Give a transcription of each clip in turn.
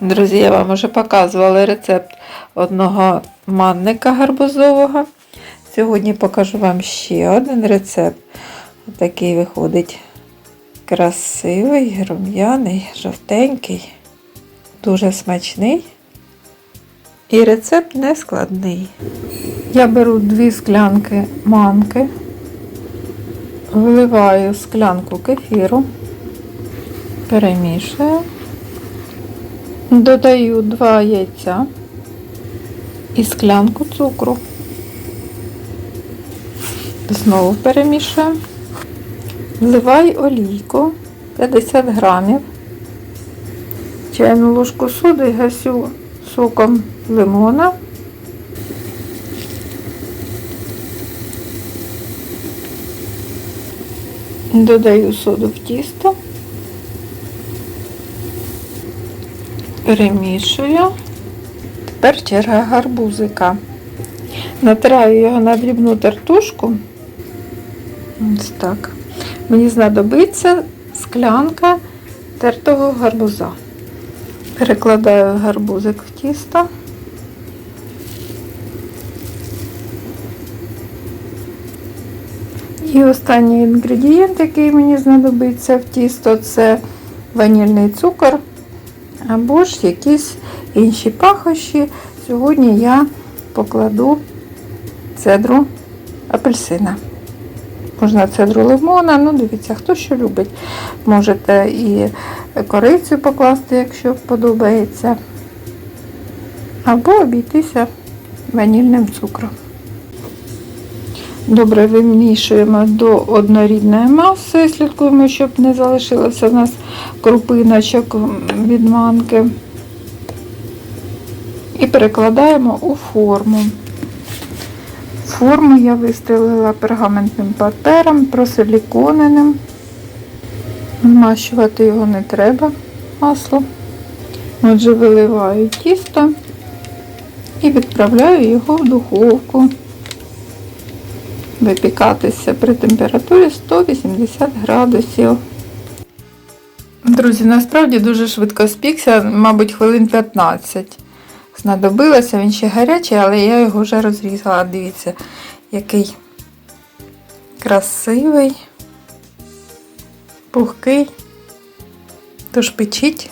Друзі, я вам вже показувала рецепт одного манника гарбузового. Сьогодні покажу вам ще один рецепт. Такий виходить красивий, рум'яний, жовтенький, дуже смачний. І рецепт не складний. Я беру дві склянки манки, вливаю склянку кефіру, перемішую. Додаю 2 яйця і склянку цукру. Знову перемішую. Вливаю олійку 50 грамів, чайну ложку соди гасю соком лимона. Додаю соду в тісто. Перемішую. Тепер черга гарбузика. Натираю його на дрібну тертушку. Ось так. Мені знадобиться склянка тертого гарбуза. Перекладаю гарбузик в тісто. І останній інгредієнт, який мені знадобиться в тісто, це ванільний цукор або ж якісь інші пахощі. Сьогодні я покладу цедру апельсина. Можна цедру лимона, ну дивіться, хто що любить. Можете і корицю покласти, якщо подобається. Або обійтися ванільним цукром. Добре вимішуємо до однорідної маси, слідкуємо, щоб не залишилося в нас крупиночок від манки. І перекладаємо у форму. Форму я вистелила пергаментним папером, просиліконеним. Змащувати його не треба масло. Отже, виливаю тісто і відправляю його в духовку випікатися при температурі 180 градусів. Друзі, насправді дуже швидко спікся, мабуть, хвилин 15. Знадобилося, він ще гарячий, але я його вже розрізала. Дивіться, який красивий, пухкий. Тож печіть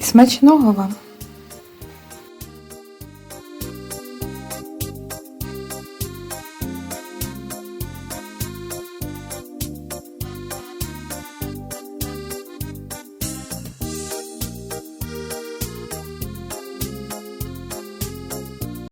і смачного вам!